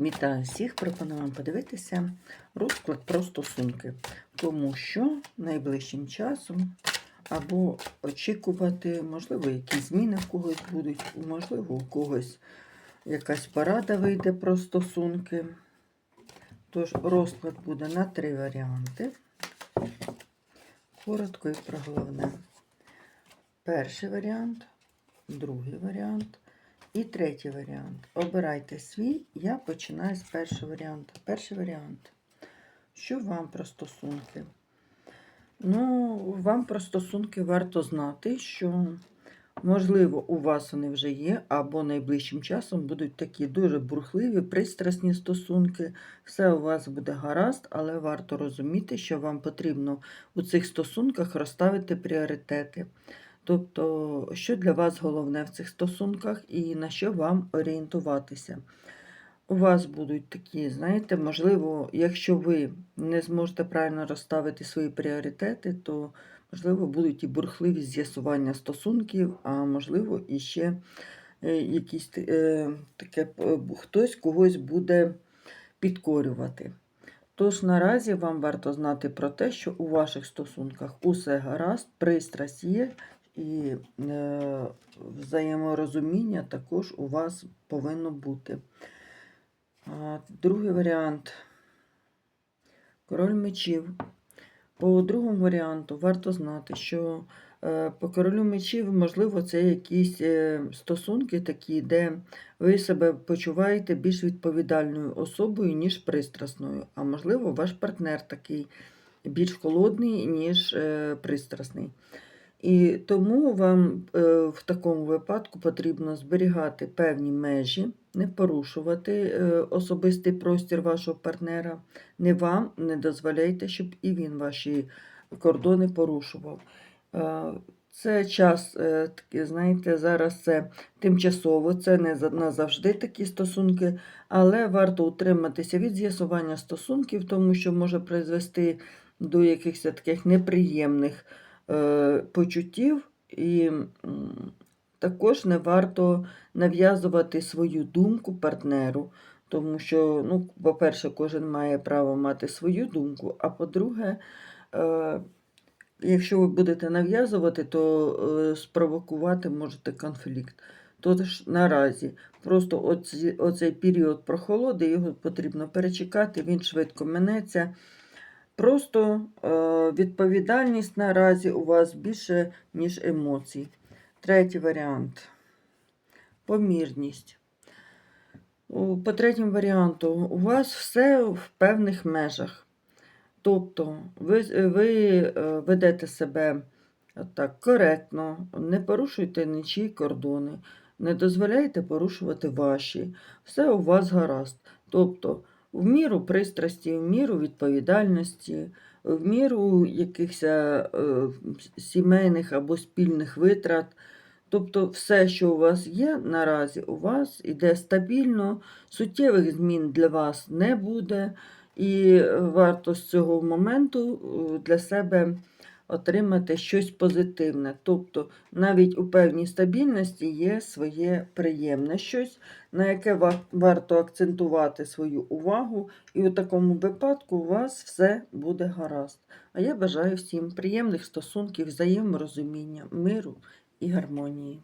Вітаю всіх! Пропоную вам подивитися розклад про стосунки, тому що найближчим часом або очікувати, можливо, якісь зміни в когось будуть, можливо, у когось якась порада вийде про стосунки. Тож розклад буде на три варіанти. Коротко і про головне. Перший варіант, другий варіант. І третій варіант. Обирайте свій. Я починаю з першого варіанту. Перший варіант. Що вам про стосунки? Ну, вам про стосунки варто знати, що, можливо, у вас вони вже є, або найближчим часом будуть такі дуже бурхливі, пристрасні стосунки. Все у вас буде гаразд, але варто розуміти, що вам потрібно у цих стосунках розставити пріоритети. Тобто, що для вас головне в цих стосунках і на що вам орієнтуватися. У вас будуть такі, знаєте, можливо, якщо ви не зможете правильно розставити свої пріоритети, то, можливо, будуть і бурхливі з'ясування стосунків, а можливо, і ще е, якісь е, таке, е, хтось когось буде підкорювати. Тож наразі вам варто знати про те, що у ваших стосунках усе гаразд, пристрасть є, і е, взаєморозуміння також у вас повинно бути. Другий варіант король мечів. По другому варіанту варто знати, що е, по королю мечів, можливо, це якісь е, стосунки такі, де ви себе почуваєте більш відповідальною особою, ніж пристрасною. А можливо, ваш партнер такий більш холодний, ніж е, пристрасний. І тому вам е, в такому випадку потрібно зберігати певні межі, не порушувати е, особистий простір вашого партнера. Не вам не дозволяйте, щоб і він ваші кордони порушував. Е, це час, знаєте, зараз це тимчасово, це не назавжди такі стосунки, але варто утриматися від з'ясування стосунків, тому що може призвести до якихось таких неприємних. Е, почуттів, і також не варто нав'язувати свою думку партнеру, тому що, ну, по-перше, кожен має право мати свою думку, а по-друге, е, якщо ви будете нав'язувати, то е, спровокувати можете конфлікт. Тож наразі просто оці, оцей період прохолоди, його потрібно перечекати, він швидко минеться. Просто е, відповідальність наразі у вас більше, ніж емоцій. Третій варіант помірність. По третьому варіанту, у вас все в певних межах. Тобто, ви ви е, ведете себе так коректно, не порушуйте нічі кордони, не дозволяйте порушувати ваші. Все у вас гаразд. Тобто, в міру пристрасті, в міру відповідальності, в міру якихось е, сімейних або спільних витрат. Тобто, все, що у вас є наразі, у вас іде стабільно, суттєвих змін для вас не буде, і варто з цього моменту е, для себе отримати щось позитивне. Тобто навіть у певній стабільності є своє приємне щось, на яке варто акцентувати свою увагу, і у такому випадку у вас все буде гаразд. А я бажаю всім приємних стосунків, взаєморозуміння, миру і гармонії.